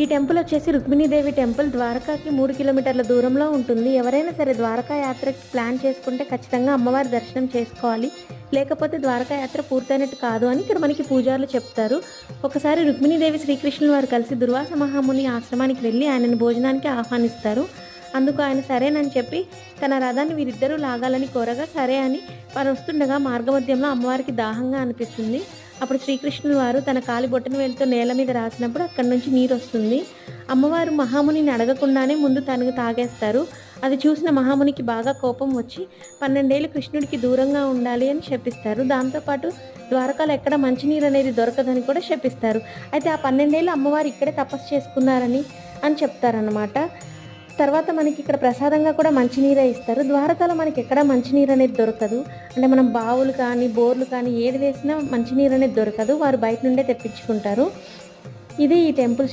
ఈ టెంపుల్ వచ్చేసి రుక్మిణీదేవి టెంపుల్ ద్వారకాకి మూడు కిలోమీటర్ల దూరంలో ఉంటుంది. ఎవరైనా సరే ద్వారకా యాత్రకి ప్లాన్ చేసుకుంటే ఖచ్చితంగా అమ్మవారి దర్శనం చేసుకోవాలి. లేకపోతే ద్వారకా యాత్ర పూర్తయినట్టు కాదు అని ఇక్కడ మనకి పూజారులు చెప్తారు. ఒకసారి రుక్మిణీదేవి శ్రీకృష్ణుల వారు కలిసి దుర్వాస మహాముని ఆశ్రమానికి వెళ్ళి ఆయనను భోజనానికి ఆహ్వానిస్తారు. అందుకు ఆయన సరేనని చెప్పి తన రథాన్ని వీరిద్దరూ లాగాలని కోరగా సరే అని వారు వస్తుండగా మార్గమధ్యంలో అమ్మవారికి దాహంగా అనిపిస్తుంది. అప్పుడు శ్రీకృష్ణుని వారు తన కాలి బొట్టను వెళ్తూ నేల మీద రాసినప్పుడు అక్కడి నుంచి నీరు వస్తుంది. అమ్మవారు మహామునిని అడగకుండానే ముందు తనకు తాగేస్తారు. అది చూసిన మహామునికి బాగా కోపం వచ్చి పన్నెండేళ్ళు కృష్ణుడికి దూరంగా ఉండాలి అని చెప్పిస్తారు. దాంతోపాటు ద్వారకాలో ఎక్కడ మంచినీరు అనేది దొరకదని కూడా చెప్పిస్తారు. అయితే ఆ పన్నెండేళ్ళు అమ్మవారు ఇక్కడే తపస్సు చేసుకున్నారని అని చెప్తారన్నమాట. తర్వాత మనకి ఇక్కడ ప్రసాదంగా కూడా మంచినీరే ఇస్తారు. ద్వారకాలో మనకి ఎక్కడ మంచినీరు అనేది దొరకదు. అంటే మనం బావులు కానీ బోర్లు కానీ ఏది వేసినా మంచినీరు అనేది దొరకదు. వారు బయట నుండే తెప్పించుకుంటారు. ఇది ఈ టెంపుల్